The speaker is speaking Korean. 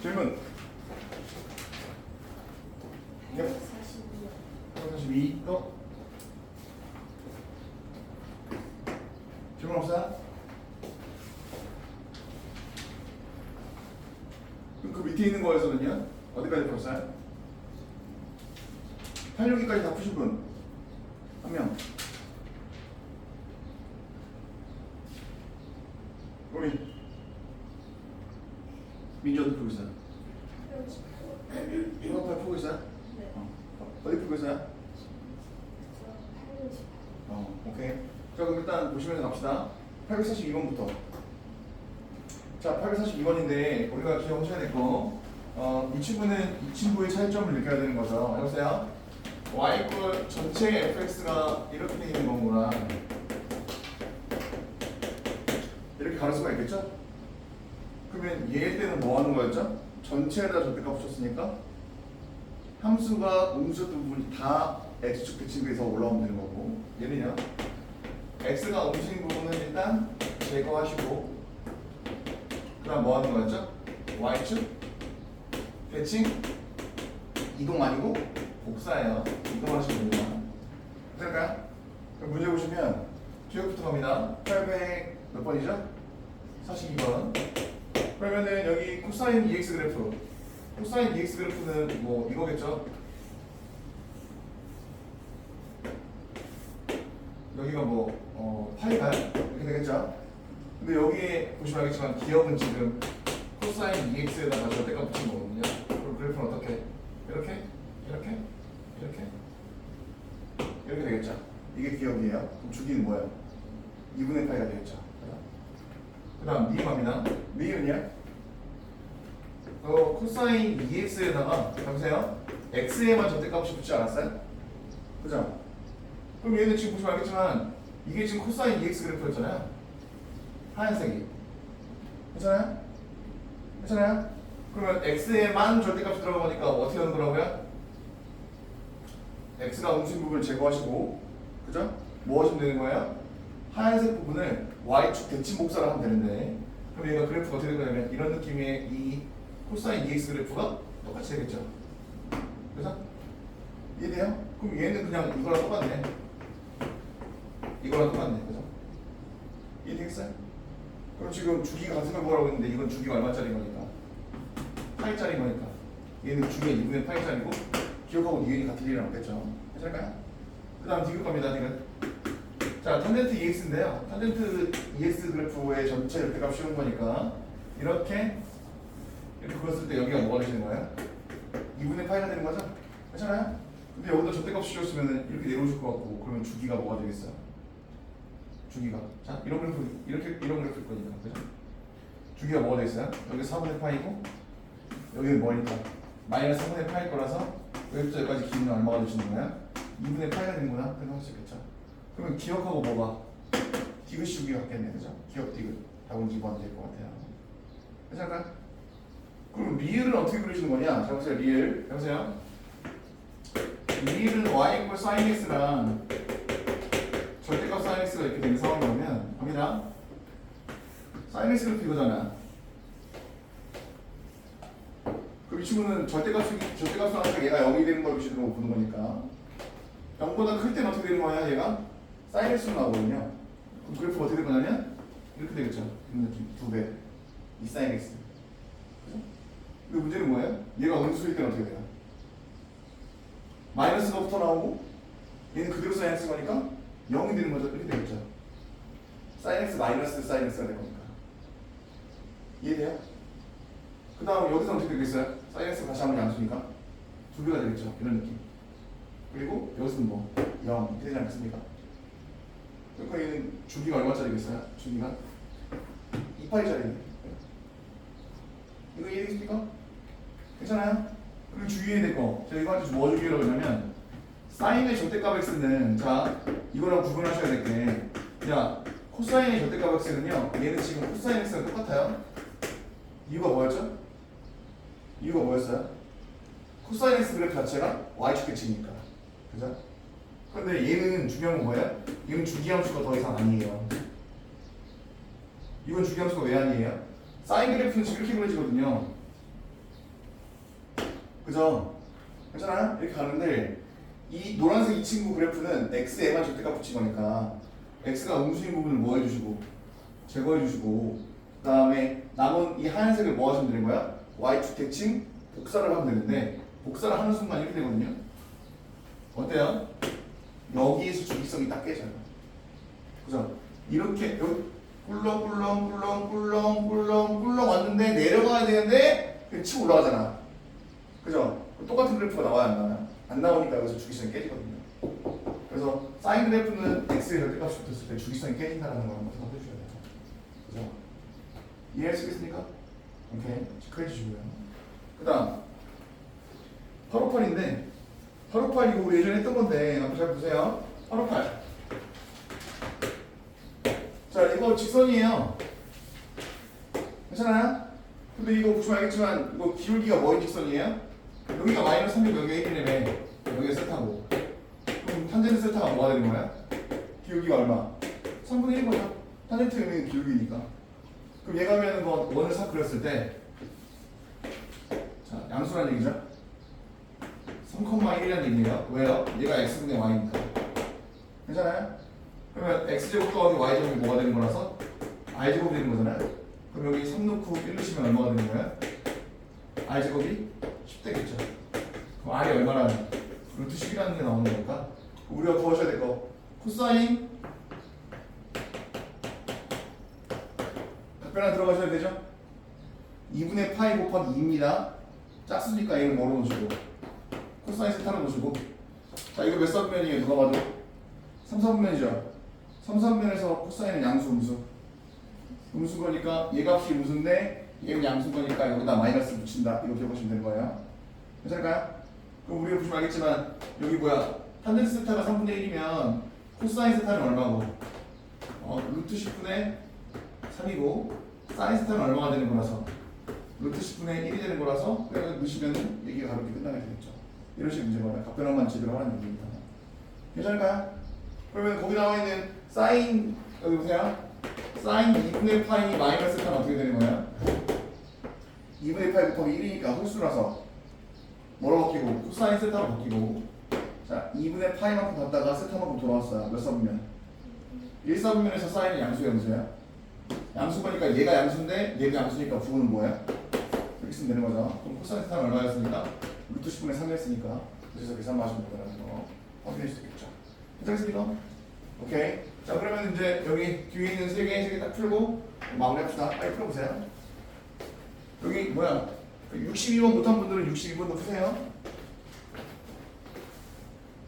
질문. 네. 142 또. 질문 없어요? 그럼 그 밑에 있는 거에서는요? 어디까지 풀었어요? 8, 6기까지 다 푸신 분? 한 명. 우리 어디 풀고 있어요? 이거 풀고 있어요? 어. 어디 풀고 있어요? 어, 오케이. 자, 그럼 일단 보시면서 갑시다. 842번부터. 자, 842번인데 우리가 기억하셔야 될 거. 어, 이 친구는 이 친구의 차이점을 느껴야 되는 거죠. 여보세요? y 꼴 전체 fx가 이렇게 돼 있는 거구나. 이렇게 가를 수가 있겠죠? 그러면 얘 때는 뭐 하는 거였죠? 전체에다 절대값 붙였으니까 함수가 음수였던 부분이 다 x축 대칭에서 올라오면 되는 거고 얘는요 x가 음수인 부분은 일단 제거하시고 그 다음 뭐 하는 거였죠? y축 대칭 이동 아니고 복사예요 이동하시면 됩니다? 그럼 문제 보시면 기억부터 갑니다 800 몇 번이죠? 42번 그러면은 여기 코사인 EX 그래프 코사인 EX 그래프는 뭐 이거겠죠? 여기가 뭐 어, 파이가 이렇게 되겠죠? 근데 여기에 보시면 알겠지만 기억은 지금 코사인 EX에다가 절대값 붙인 거거든요. 그럼 그래프는 어떻게? 이렇게? 이렇게? 이렇게? 이렇게 되겠죠? 이게 기억이에요. 그럼 주기는 뭐예요? 2분의 파이가 되겠죠? 그 다음 미음 갑니다. 미음은요? 어, 코사인 EX에다가 보세요. X에만 절대값이 붙지 않았어요? 그죠? 그럼 얘는 지금 보시면 알겠지만 이게 지금 코사인 EX 그래프였잖아요. 하얀색이. 괜찮아요? 괜찮아요? 그러면 X에만 절대값이 들어가니까 어떻게 하는 거라고요? X가 음수인 부분을 제거하시고 그죠? 뭐 하시면 되는 거예요? 하얀색 부분을 Y축 대칭 복사를 하면 되는데 그럼 얘가 그래프가 어떻게 될 거냐면 이런 느낌의 이 코사인 EX 그래프가 똑같이 되겠죠. 그래서 이해돼요? 그럼 얘는 그냥 이거랑 똑같네. 이거랑 똑같네. 그죠? 이해되겠어요? 그럼 지금 주기가 같은 걸 보라고 했는데 이건 주기가 얼마짜리 거니까? 파이짜리 거니까. 얘는 주기가 2분의 파이짜리고 기억하고 니은이 같은 일이 없겠죠. 괜찮을까요? 그 다음 디귿 겁니다. 디귿. 자, 탄젠트 EX인데요. 탄젠트 EX 그래프의 전체 절대값 씌운 거니까 이렇게 이렇게 그렸을 때 여기가 뭐가 되시는 거예요? 2분의 파이가 되는 거죠? 괜찮아요? 근데 여기다 절대값 씌웠으면 이렇게 내려오실 것 같고 그러면 주기가 뭐가 되겠어요? 주기가 자 이런 그래프 이렇게 이런 그래프일 거니까 그죠? 주기가 뭐가 되겠어요? 여기 4분의 파이고 여기는 뭐니까 마이너스 3분의 파일 거라서 여기까지 기울면 얼마가 되시는 거야? 2분의 파이가 되는구나 그렇게 할수 있겠죠 그러면 기억하고 뭐가? 디귿 주기 같겠네 그죠? 기억 디귿 답은 2번 될 것 같아요 괜찮을까요? 그럼 리을은 어떻게 그리시는 거냐? 자 보세요 리을. 여보세요. 리을은 y 이퀄 sin x랑 절대값 sin x가 이렇게 되는 상황이라면 갑니다. sin x 그래프 이거잖아. 그럼 이 친구는 절대값이 절대값 하니까 얘가 0이 되는 걸 기준으로 보는 거니까. 0보다 클 때는 어떻게 되는 거야 얘가? sin x로 나오거든요. 그럼 그래프가 어떻게 될 거냐면 이렇게 되겠죠. 이런 느낌. 두 배. 이 sin x? 근데 문제는 뭐예요? 얘가 음수일 때는 어떻게 돼요? 마이너스가 붙어 나오고 얘는 그대로 sin x 거니까 0이 되는 거죠 이렇게 되겠죠 sin x 마이너스 sin x가 될 거니까 이해돼요? 그 다음 여기서 어떻게 되겠어요? sin x 다시 한번 양수니까 두 배가 되겠죠 이런 느낌 그리고 여기서는 뭐 0 이렇게 되지 않겠습니까? 그러니까 얘는 주기가 얼마짜리겠어요? 주기가 2파이짜리 이거 이해되십니까? 괜찮아요? 그리고 주의해야 될 거. 제가 이거 한테 뭐 주의라고 하냐면 사인의 절대값 x는 자 이거랑 구분하셔야 될 게 야 코사인의 절대값 x는요 얘는 지금 코사인 x랑 똑같아요. 이유가 뭐였죠? 이유가 뭐였어요? 코사인 x 그래프 자체가 y축 대칭이니까 그죠? 근데 얘는 중요한 건 뭐예요? 얘는 주기함수가 더 이상 아니에요. 이건 주기함수가 왜 아니에요? 사인 그래프는 지금 이렇게 그려지거든요. 그죠? 괜찮아요? 이렇게 가는데 이 노란색 이 친구 그래프는 x에만 절대값 붙인 거니까 x가 음수인 부분을 뭐 해주시고 제거해 주시고 그 다음에 남은 이 하얀색을 뭐 하시면 되는 거야? y축 대칭 복사를 하면 되는데 복사를 하는 순간 이렇게 되거든요 어때요? 여기에서 주기성이 딱 깨져요 그죠? 이렇게 꿀렁꿀렁 꿀렁 꿀렁 꿀렁 꿀렁 왔는데 내려가야 되는데 치고 올라가잖아 그죠? 똑같은 그래프가 나와야 안 나와요? 안 나오니까 여기서 주기성이 깨지거든요 그래서 사인 그래프는 x의 절대값이 붙었을 때 주기성이 깨진다는 걸 한번 생각해 주셔야 돼요 그죠? 이해할 수 있겠습니까? 오케이 체크해 주시고요 그 다음 858인데 858 이거 우리 예전에 했던 건데 한번 잘 보세요 858자 이거 직선이에요 괜찮아요? 근데 이거 보시면 알겠지만 이거 기울기가 뭐인 직선이에요? 여기가 마이너스 3이 여기가 1이라며 여기가 세타고 그럼 탄젠트 세타가 뭐가 되는 거야? 기울기가 얼마? 3분의 1인 거죠 탄젠트 의미는 기울기니까 그럼 얘가 하면 뭐 원을 싹 그렸을 때 자, 양수란 얘기죠 3,1이라는 얘기예요 왜요? 얘가 x분의 y니까 괜찮아요? 그러면 x제곱 더하기 y제곱이 뭐가 되는 거라서 i제곱이 되는 거잖아요 그럼 여기 3 넣고 1 넣으시면 얼마가 되는 거야? i제곱이 10 되겠죠 그럼 r이 얼마나 루트 10이라는 게 나오는 거니까? 우리가 구하셔야 될 거. 코사인. 답변 하나 들어가셔야 되죠? 2분의 파이 곱하기 2입니다. 짝수니까 얘는 뭐로 놓으시고? 코사인 세타로 놓으시고? 자 이거 몇 선면이에요? 누가 봐도? 3, 4분면이죠? 3, 4분면에서 코사인은 양수 음수. 음수 거니까 얘 값이 음수인데 얘는 양수 거니까 여기다 마이너스 붙인다. 이렇게 보시면 되는 거예요 괜찮을까요? 그럼 우리가 보시면 알겠지만 여기 뭐야? 탄젠트 세타가 3분의 1이면 코사인 세타는 얼마고? 어, 루트 10분의 3이고 사인 세타는 얼마가 되는 거라서? 루트 10분의 1이 되는 거라서 여기 넣으시면 얘기가 가볍게 끝나게 되겠죠. 이런 식의 문제가 답변한만 제대로 하는 얘기입니다. 괜찮을까요? 그러면 거기 나와 있는 사인 여기 보세요. 사인 2분의 파이 마이너스 세타는 어떻게 되는 거야? 2분의 파이 곱하기 1이니까 홀수라서 뭐로 바뀌고 코사인 세타로 바뀌고 자 2분의 파이만큼 갔다가 세타만큼 돌아왔어요 몇 사분면? 1사분면에서 사인이 양수야 음수야? 양수 거니까 얘가 양수인데 얘가 양수니까 부분은 뭐야? 이렇게 쓰면 되는 거죠 그럼 코사인 세타는 얼마였습니까? 루트 10분의 3이었으니까 그래서 계산 마시면 된다는 거 확인해 수 있겠죠 괜찮습니까? 오케이 자 그러면 이제 여기 뒤에 있는 세 개, 세개딱 풀고 마무리합시다 빨리 풀어보세요 여기 뭐야 62번 못한 분들은 62번도 푸세요